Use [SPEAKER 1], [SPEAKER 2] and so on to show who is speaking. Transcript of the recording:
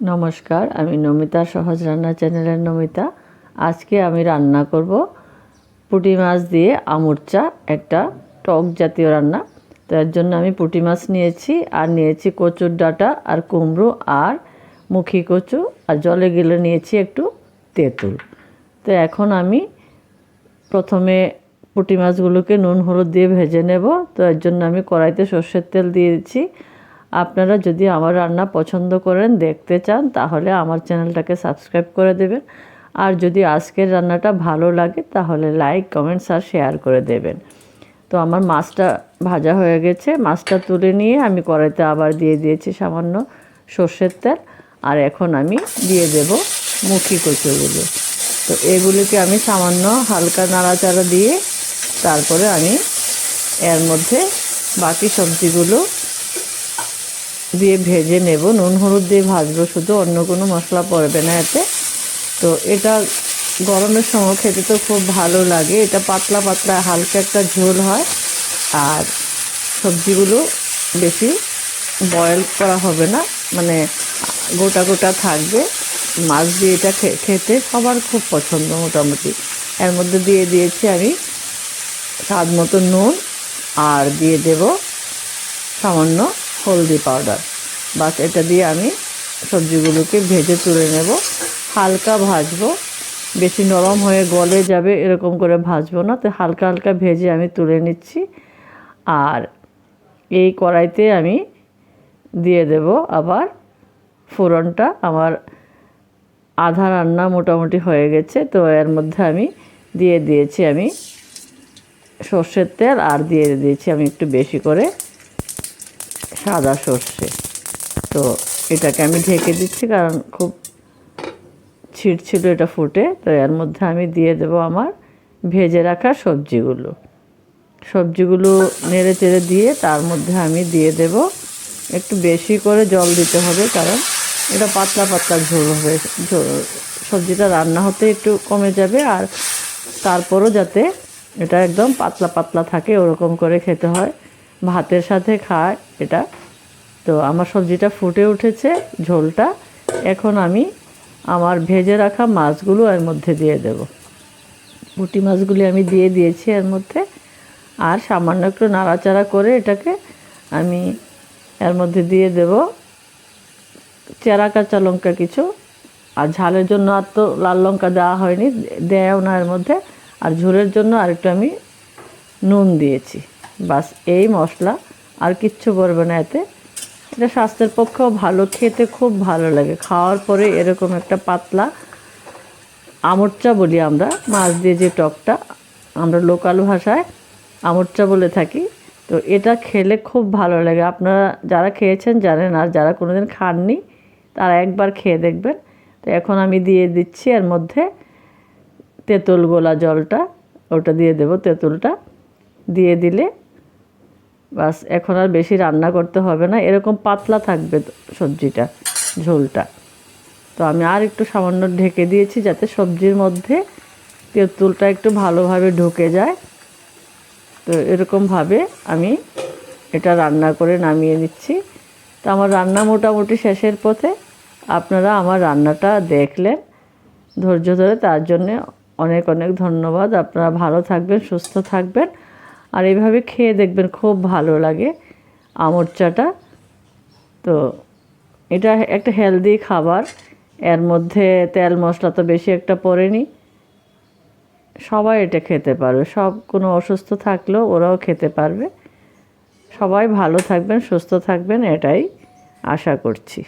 [SPEAKER 1] নমস্কার, আমি নমিতা সহজ রান্না চ্যানেলের নমিতা। আজকে আমি রান্না করব পুঁটি মাছ দিয়ে আমুরচা একটা টক জাতীয় রান্না। তো এর জন্য আমি পুঁটি মাছ নিয়েছি, আর নিয়েছি কচুর ডাঁটা, আর কুমড়ো, আর মুখি কচু, আর জলে গেলে নিয়েছি একটু তেঁতুল। তো এখন আমি প্রথমে পুঁটি মাছগুলোকে নুন, হলুদ দিয়ে ভেজে নেব। তো এর জন্য আমি কড়াইতে সর্ষের তেল দিয়েছি আপনারা যদি আমার রান্না পছন্দ করেন, দেখতে চান, তাহলে আমার চ্যানেলটাকে সাবস্ক্রাইব করে দেবেন। আর যদি আজকের রান্নাটা ভালো লাগে, তাহলে লাইক, কমেন্টস আর শেয়ার করে দেবেন। তো আমার মাছটা ভাজা হয়ে গেছে। মাছটা তুলে নিয়ে আমি কড়াইতে আবার দিয়ে দিয়েছি সামান্য সর্ষের তেল। আর এখন আমি দিয়ে দেব মুখি কচুগুলো। তো এগুলিকে আমি সামান্য হালকা নাড়াচাড়া দিয়ে, তারপরে আমি এর মধ্যে বাকি সবজিগুলো দিয়ে ভেজে নেব। নুন, হলুদ দিয়ে ভাজবো, শুধু অন্য কোনো মশলা পড়বে না এতে। তো এটা গরমের সময় খেতে তো খুব ভালো লাগে। এটা পাতলা পাতলা, হালকা একটা ঝোল হয়। আর সবজিগুলো বেশি বয়েল করা হবে না। মানে গোটা গোটা থাকবে। মাছ দিয়ে এটা খেতে সবার খুব পছন্দ মোটামুটি। এর মধ্যে দিয়ে দিয়েছি আমি স্বাদ মতো নুন। আর দিয়ে দেব সামান্য হলদি পাউডার। বাস এটা দিয়ে আমি সবজিগুলোকে ভেজে তুলে নেব। হালকা ভাজবো। বেশি নরম হয়ে গলে যাবে, এরকম করে ভাজবো না। তো হালকা হালকা ভেজে আমি তুলে নিচ্ছি। আর এই কড়াইতে আমি দিয়ে দেব আবার ফোড়নটা। আমার আধা রান্না মোটামুটি হয়ে গেছে, তো এর মধ্যে আমি দিয়ে দিয়েছি আমি সর্ষের তেল, আর দিয়ে দিয়েছি আমি একটু বেশি করে সাদা সর্ষে। তো এটাকে আমি ঢেকে দিচ্ছি কারণ খুব ছিট ছিল এটা ফুটে, তো এর মধ্যে আমি দিয়ে দেব আমার ভেজে রাখা সবজিগুলো। সবজিগুলো নেড়ে চেড়ে দিয়ে তার মধ্যে আমি দিয়ে দেব। একটু বেশি করে জল দিতে হবে কারণ এটা পাতলা পাতলা ঝোল হবে। সবজিটা রান্না হতে একটু কমে যাবে আর তারপরও যাতে এটা একদম পাতলা পাতলা থাকে ওরকম করে খেতে হয়। ভাতের সাথে খায় এটা। তো আমার সবজিটা ফুটে উঠেছে, ঝোলটা। এখন আমি আমার ভেজে রাখা মাছগুলো এর মধ্যে দিয়ে দেব। পুঁটি মাছগুলি আমি দিয়ে দিয়েছি এর মধ্যে। আর সামান্য একটু নাড়াচাড়া করে এটাকে আমি এর মধ্যে দিয়ে দেব। চেরা কাঁচা লঙ্কা কিছু। আর ঝালের জন্য আর তো লাল লঙ্কা দেওয়া হয়নি দেয়াও না এর মধ্যে। আর ঝোলের জন্য আরেকটু আমি নুন দিয়েছি। বাস, এই মশলা, আর কিচ্ছু করবে না এতে। এটা স্বাস্থ্যের পক্ষেও ভালো, খেতে খুব ভালো লাগে। খাওয়ার পরে এরকম একটা পাতলা আমরচা বলি আমরা, মাছ দিয়ে যে টকটা, আমরা লোকাল ভাষায় আমরচা বলে থাকি। তো এটা খেলে খুব ভালো লাগে। আপনারা যারা খেয়েছেন জানেন, আর যারা কোনোদিন খাননি, তারা একবার খেয়ে দেখবেন। তো এখন আমি দিয়ে দিচ্ছি এর মধ্যে তেঁতুল গোলা জলটা, ওটা দিয়ে দেব তেঁতুলটা। দিয়ে দিলে বাস, এখন আর বেশি রান্না করতে হবে না। এরকম পাতলা থাকবে সবজিটা, ঝোলটা। তো আমি আর একটু সামান্য ঢেকে দিয়েছি যাতে সবজির মধ্যে তেঁতুলটা একটু ভালোভাবে ঢুকে যায়। তো এরকমভাবে আমি এটা রান্না করে নামিয়ে নিচ্ছি। তো আমার রান্না মোটামুটি শেষের পথে আপনারা আমার রান্নাটা দেখলেন। ধৈর্য ধরে তার জন্যে অনেক অনেক ধন্যবাদ। আপনারা ভালো থাকবেন, সুস্থ থাকবেন। আর এইভাবে খেয়ে দেখবেন খুব ভালো লাগে আমর চাটা। তো এটা একটা হেলদি খাবার। এর মধ্যে তেল মশলা তো বেশি একটা পড়েনি। সবাই এটা খেতে পারবে। সব কোনো অসুস্থ থাকলেও ওরাও খেতে পারবে। সবাই ভালো থাকবেন, সুস্থ থাকবেন, এটাই আশা করছি।